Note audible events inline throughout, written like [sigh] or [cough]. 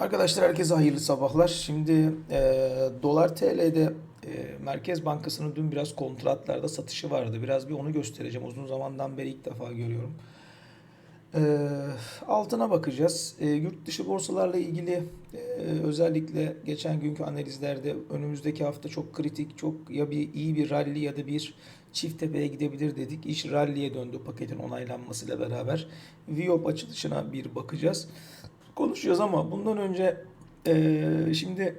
Arkadaşlar herkese hayırlı sabahlar. Şimdi e, dolar TL'de e, Merkez Bankası'nın dün biraz kontratlarda satışı vardı. Biraz bir onu göstereceğim. Uzun zamandan beri ilk defa görüyorum. E, altına bakacağız. E, yurt dışı borsalarla ilgili e, özellikle geçen günkü analizlerde önümüzdeki hafta çok kritik, çok ya bir iyi bir rally ya da bir çift tepeye gidebilir dedik. İş rally'e döndü paketin onaylanmasıyla beraber. Viyop açılışına bir bakacağız konuşacağız ama bundan önce eee, şimdi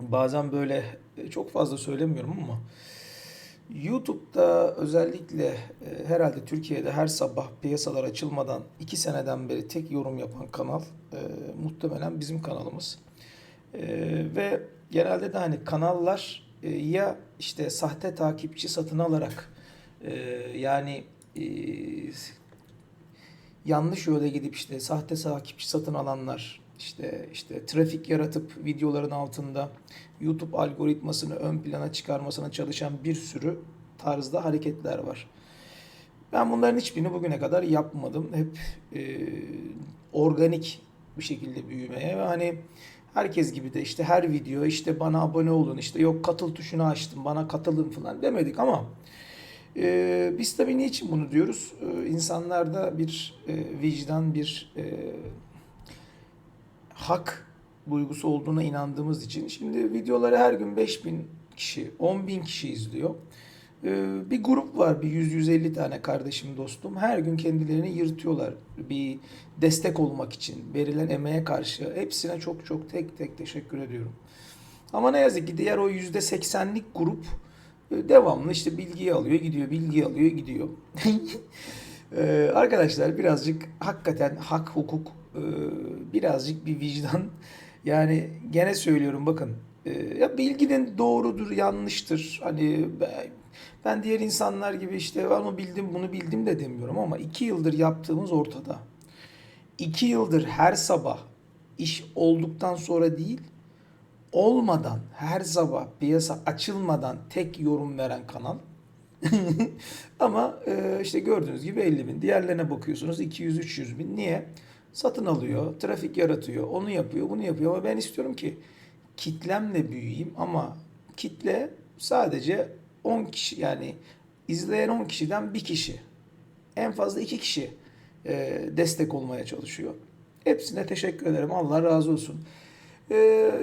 bazen böyle e, çok fazla söylemiyorum ama YouTube'da özellikle e, herhalde Türkiye'de her sabah piyasalar açılmadan iki seneden beri tek yorum yapan kanal e, muhtemelen bizim kanalımız. E, ve genelde de hani kanallar e, ya işte sahte takipçi satın alarak e, yani e, yanlış yola gidip işte sahte takipçi satın alanlar işte işte trafik yaratıp videoların altında YouTube algoritmasını ön plana çıkarmasına çalışan bir sürü tarzda hareketler var. Ben bunların hiçbirini bugüne kadar yapmadım. Hep e, organik bir şekilde büyümeye ve hani herkes gibi de işte her video işte bana abone olun işte yok katıl tuşunu açtım bana katılın falan demedik ama ee, biz tabii niçin bunu diyoruz? Ee, insanlarda bir e, vicdan, bir e, hak duygusu olduğuna inandığımız için. Şimdi videoları her gün 5000 kişi, 10.000 kişi izliyor. Ee, bir grup var, bir 100-150 tane kardeşim, dostum. Her gün kendilerini yırtıyorlar bir destek olmak için, verilen emeğe karşı. Hepsine çok çok tek tek teşekkür ediyorum. Ama ne yazık ki diğer o %80'lik grup e, devamlı işte bilgiyi alıyor, gidiyor, bilgiyi alıyor, gidiyor. [laughs] Ee, arkadaşlar birazcık hakikaten hak, hukuk, e, birazcık bir vicdan. Yani gene söylüyorum bakın. e, Ya bilginin doğrudur, yanlıştır. Hani ben- ben diğer insanlar gibi işte onu bildim, bunu bildim de demiyorum ama iki yıldır yaptığımız ortada. İki yıldır her sabah iş olduktan sonra değil, olmadan her sabah piyasa açılmadan tek yorum veren kanal. [laughs] Ama e, işte gördüğünüz gibi 50 bin. Diğerlerine bakıyorsunuz 200-300 bin. Niye? Satın alıyor, trafik yaratıyor, onu yapıyor, bunu yapıyor. Ama ben istiyorum ki kitlemle büyüyeyim ama kitle sadece 10 kişi yani izleyen 10 kişiden bir kişi en fazla iki kişi e, destek olmaya çalışıyor. Hepsine teşekkür ederim. Allah razı olsun. E,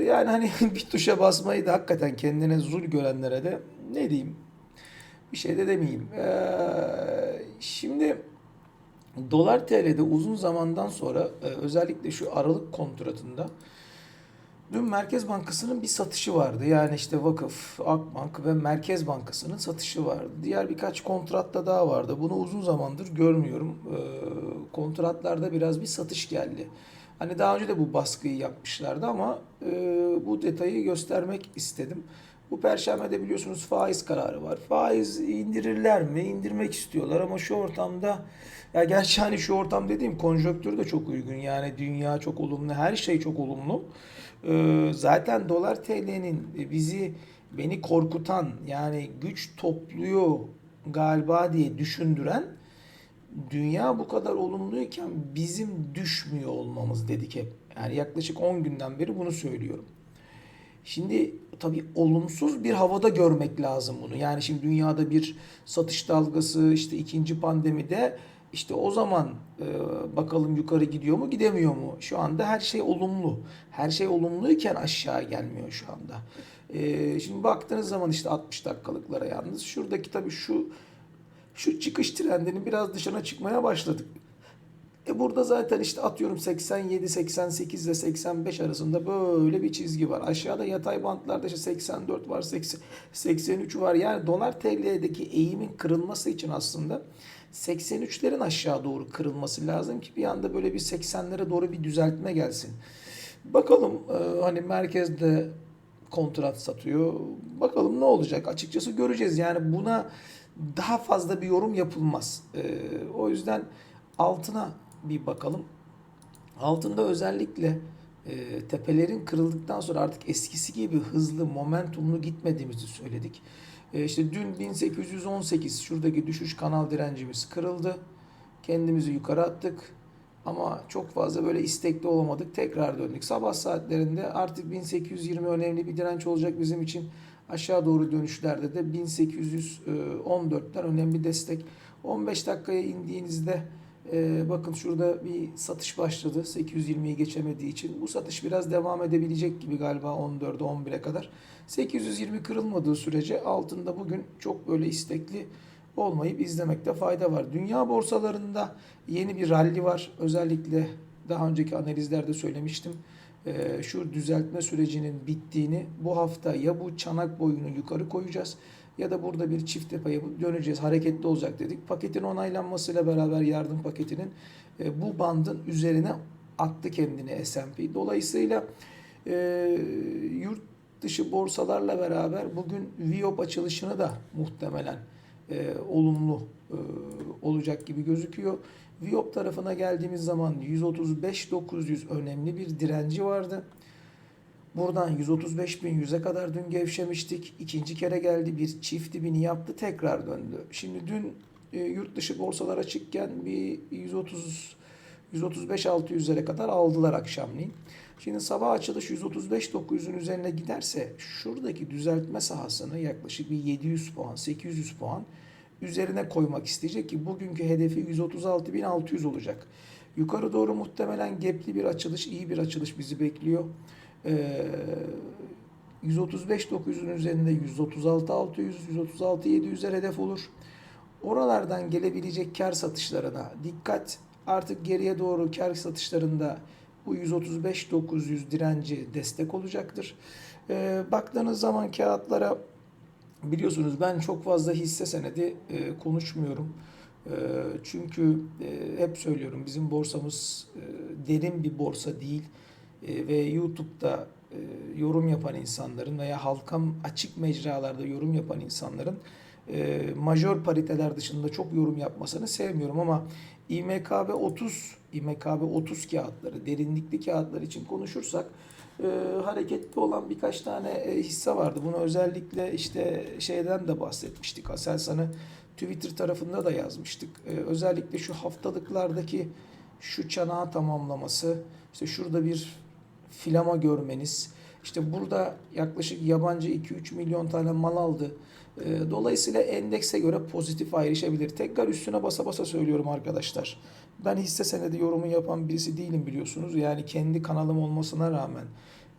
yani hani [laughs] bir tuşa basmayı da hakikaten kendine zul görenlere de ne diyeyim bir şey de demeyeyim. E, şimdi dolar TL'de uzun zamandan sonra e, özellikle şu Aralık kontratında Dün Merkez Bankası'nın bir satışı vardı. Yani işte Vakıf, Akbank ve Merkez Bankası'nın satışı vardı. Diğer birkaç kontratta daha vardı. Bunu uzun zamandır görmüyorum. Ee, kontratlarda biraz bir satış geldi. Hani daha önce de bu baskıyı yapmışlardı ama e, bu detayı göstermek istedim. Bu perşembede biliyorsunuz faiz kararı var. Faiz indirirler mi? İndirmek istiyorlar ama şu ortamda ya gerçi hani şu ortam dediğim konjonktür de çok uygun. Yani dünya çok olumlu, her şey çok olumlu. Ee, zaten dolar TL'nin bizi beni korkutan yani güç topluyor galiba diye düşündüren dünya bu kadar olumluyken bizim düşmüyor olmamız dedik hep. Yani yaklaşık 10 günden beri bunu söylüyorum. Şimdi tabii olumsuz bir havada görmek lazım bunu. Yani şimdi dünyada bir satış dalgası işte ikinci pandemide işte o zaman e, bakalım yukarı gidiyor mu gidemiyor mu? Şu anda her şey olumlu. Her şey olumluyken aşağı gelmiyor şu anda. E, şimdi baktığınız zaman işte 60 dakikalıklara yalnız şuradaki tabii şu şu çıkış trendinin biraz dışına çıkmaya başladık. E burada zaten işte atıyorum 87, 88 ile 85 arasında böyle bir çizgi var. Aşağıda yatay bantlarda işte 84 var, 80, 83 var. Yani dolar TL'deki eğimin kırılması için aslında 83'lerin aşağı doğru kırılması lazım ki bir anda böyle bir 80'lere doğru bir düzeltme gelsin. Bakalım e, hani merkezde kontrat satıyor. Bakalım ne olacak? Açıkçası göreceğiz. Yani buna daha fazla bir yorum yapılmaz. E, o yüzden altına bir bakalım. Altında özellikle e, tepelerin kırıldıktan sonra artık eskisi gibi hızlı, momentumlu gitmediğimizi söyledik. E, işte dün 1818 şuradaki düşüş kanal direncimiz kırıldı. Kendimizi yukarı attık. Ama çok fazla böyle istekli olamadık. Tekrar döndük. Sabah saatlerinde artık 1820 önemli bir direnç olacak bizim için. Aşağı doğru dönüşlerde de 1814'ler önemli destek. 15 dakikaya indiğinizde e, bakın şurada bir satış başladı. 820'yi geçemediği için. Bu satış biraz devam edebilecek gibi galiba 14'e 11'e kadar. 820 kırılmadığı sürece altında bugün çok böyle istekli olmayıp izlemekte fayda var. Dünya borsalarında yeni bir rally var. Özellikle daha önceki analizlerde söylemiştim. Ee, şu düzeltme sürecinin bittiğini bu hafta ya bu çanak boyunu yukarı koyacağız ya da burada bir çift tepe döneceğiz. Hareketli olacak dedik. Paketin onaylanmasıyla beraber yardım paketinin e, bu bandın üzerine attı kendini S&P. Dolayısıyla e, yurt dışı borsalarla beraber bugün Viop açılışını da muhtemelen e, olumlu e, olacak gibi gözüküyor. Viop tarafına geldiğimiz zaman 135.900 önemli bir direnci vardı. Buradan 135.100'e kadar dün gevşemiştik. İkinci kere geldi bir çift dibini yaptı tekrar döndü. Şimdi dün e, yurt dışı borsalar açıkken bir 130 135-600'lere kadar aldılar akşamleyin. Şimdi sabah açılış 135-900'ün üzerine giderse şuradaki düzeltme sahasını yaklaşık bir 700 puan, 800 puan üzerine koymak isteyecek ki bugünkü hedefi 136.600 olacak. Yukarı doğru muhtemelen gepli bir açılış, iyi bir açılış bizi bekliyor. Ee, 135-900'ün üzerinde 136-600, 136-700'ler hedef olur. Oralardan gelebilecek kar satışlarına dikkat. Artık geriye doğru kar satışlarında bu 135-900 direnci destek olacaktır. Ee, baktığınız zaman kağıtlara biliyorsunuz ben çok fazla hisse senedi e, konuşmuyorum. E, çünkü e, hep söylüyorum bizim borsamız e, derin bir borsa değil. E, ve YouTube'da e, yorum yapan insanların veya halka açık mecralarda yorum yapan insanların e, majör pariteler dışında çok yorum yapmasını sevmiyorum ama İMKB 30 İMKB 30 kağıtları, derinlikli kağıtlar için konuşursak e, hareketli olan birkaç tane e, hisse vardı. Bunu özellikle işte şeyden de bahsetmiştik. Aselsan'ı Twitter tarafında da yazmıştık. E, özellikle şu haftalıklardaki şu çanağı tamamlaması, işte şurada bir filama görmeniz, işte burada yaklaşık yabancı 2-3 milyon tane mal aldı. E, Dolayısıyla endekse göre pozitif ayrışabilir. Tekrar üstüne basa basa söylüyorum arkadaşlar. Ben hisse senedi yorumu yapan birisi değilim biliyorsunuz. Yani kendi kanalım olmasına rağmen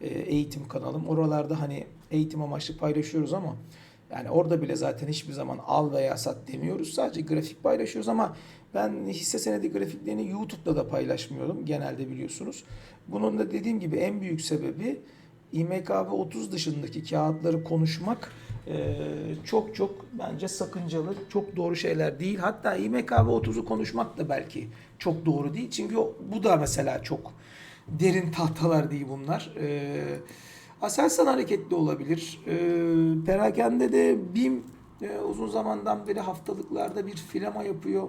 e, eğitim kanalım. Oralarda hani eğitim amaçlı paylaşıyoruz ama yani orada bile zaten hiçbir zaman al veya sat demiyoruz. Sadece grafik paylaşıyoruz ama ben hisse senedi grafiklerini YouTube'da da paylaşmıyorum genelde biliyorsunuz. Bunun da dediğim gibi en büyük sebebi İMKB 30 dışındaki kağıtları konuşmak e, çok çok bence sakıncalı, çok doğru şeyler değil. Hatta İMKB 30'u konuşmak da belki çok doğru değil. Çünkü o- bu da mesela çok derin tahtalar değil bunlar. E, Aselsan hareketli olabilir. E, perakende de BİM e, uzun zamandan beri haftalıklarda bir filama yapıyor.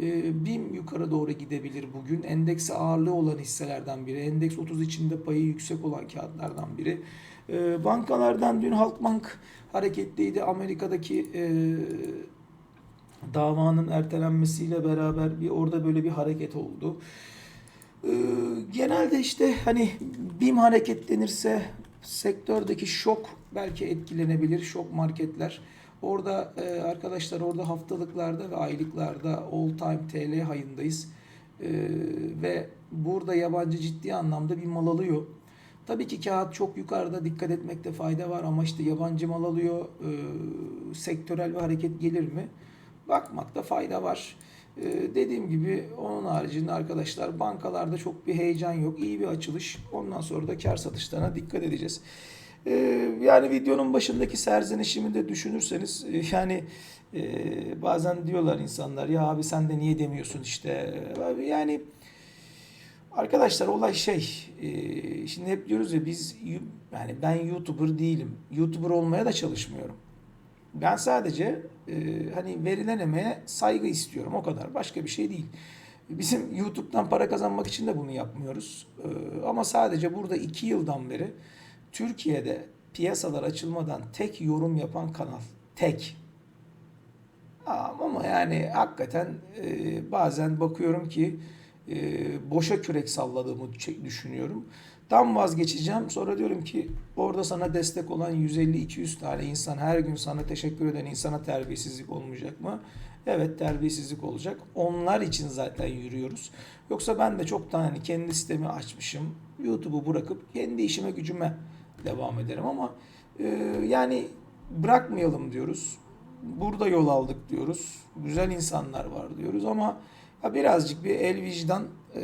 E, BİM yukarı doğru gidebilir bugün. Endekse ağırlığı olan hisselerden biri. Endeks 30 içinde payı yüksek olan kağıtlardan biri. E, bankalardan dün Halkbank hareketliydi. Amerika'daki e, davanın ertelenmesiyle beraber bir orada böyle bir hareket oldu. Ee, genelde işte hani BİM hareketlenirse sektördeki şok belki etkilenebilir. Şok marketler. Orada e, arkadaşlar orada haftalıklarda ve aylıklarda all time TL hayındayız. Ee, ve burada yabancı ciddi anlamda bir mal alıyor. Tabii ki kağıt çok yukarıda dikkat etmekte fayda var ama işte yabancı mal alıyor. Ee, sektörel bir hareket gelir mi? Bakmakta fayda var. Ee, dediğim gibi onun haricinde arkadaşlar bankalarda çok bir heyecan yok. İyi bir açılış. Ondan sonra da kar satışlarına dikkat edeceğiz. Ee, yani videonun başındaki serzenişimi de düşünürseniz e, yani e, bazen diyorlar insanlar ya abi sen de niye demiyorsun işte. Abi yani Arkadaşlar olay şey, e, şimdi hep diyoruz ya biz yani ben YouTuber değilim. YouTuber olmaya da çalışmıyorum. Ben sadece e, hani verilen emeğe saygı istiyorum o kadar. Başka bir şey değil. Bizim YouTube'dan para kazanmak için de bunu yapmıyoruz. E, ama sadece burada iki yıldan beri Türkiye'de piyasalar açılmadan tek yorum yapan kanal. Tek. Ama yani hakikaten e, bazen bakıyorum ki e, boşa kürek salladığımı düşünüyorum. Tam vazgeçeceğim. Sonra diyorum ki orada sana destek olan 150-200 tane insan her gün sana teşekkür eden insana terbiyesizlik olmayacak mı? Evet terbiyesizlik olacak. Onlar için zaten yürüyoruz. Yoksa ben de çoktan hani kendi sitemi açmışım. YouTube'u bırakıp kendi işime gücüme devam ederim ama e, yani bırakmayalım diyoruz. Burada yol aldık diyoruz. Güzel insanlar var diyoruz ama ya birazcık bir el vicdan e,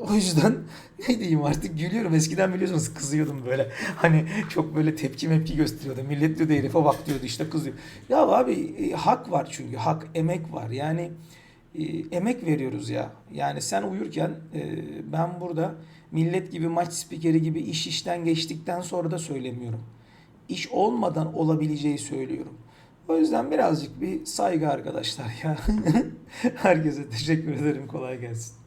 [laughs] o yüzden [laughs] ne diyeyim artık gülüyorum. Eskiden biliyorsunuz kızıyordum böyle. [laughs] Hani çok böyle tepki mepki gösteriyordu. Millet diyordu herife bak diyordu işte kızıyor. Ya abi e, hak var çünkü. Hak, emek var. Yani e, emek veriyoruz ya. Yani sen uyurken e, ben burada millet gibi maç spikeri gibi iş işten geçtikten sonra da söylemiyorum. İş olmadan olabileceği söylüyorum. O yüzden birazcık bir saygı arkadaşlar ya. [laughs] Herkese teşekkür ederim. Kolay gelsin.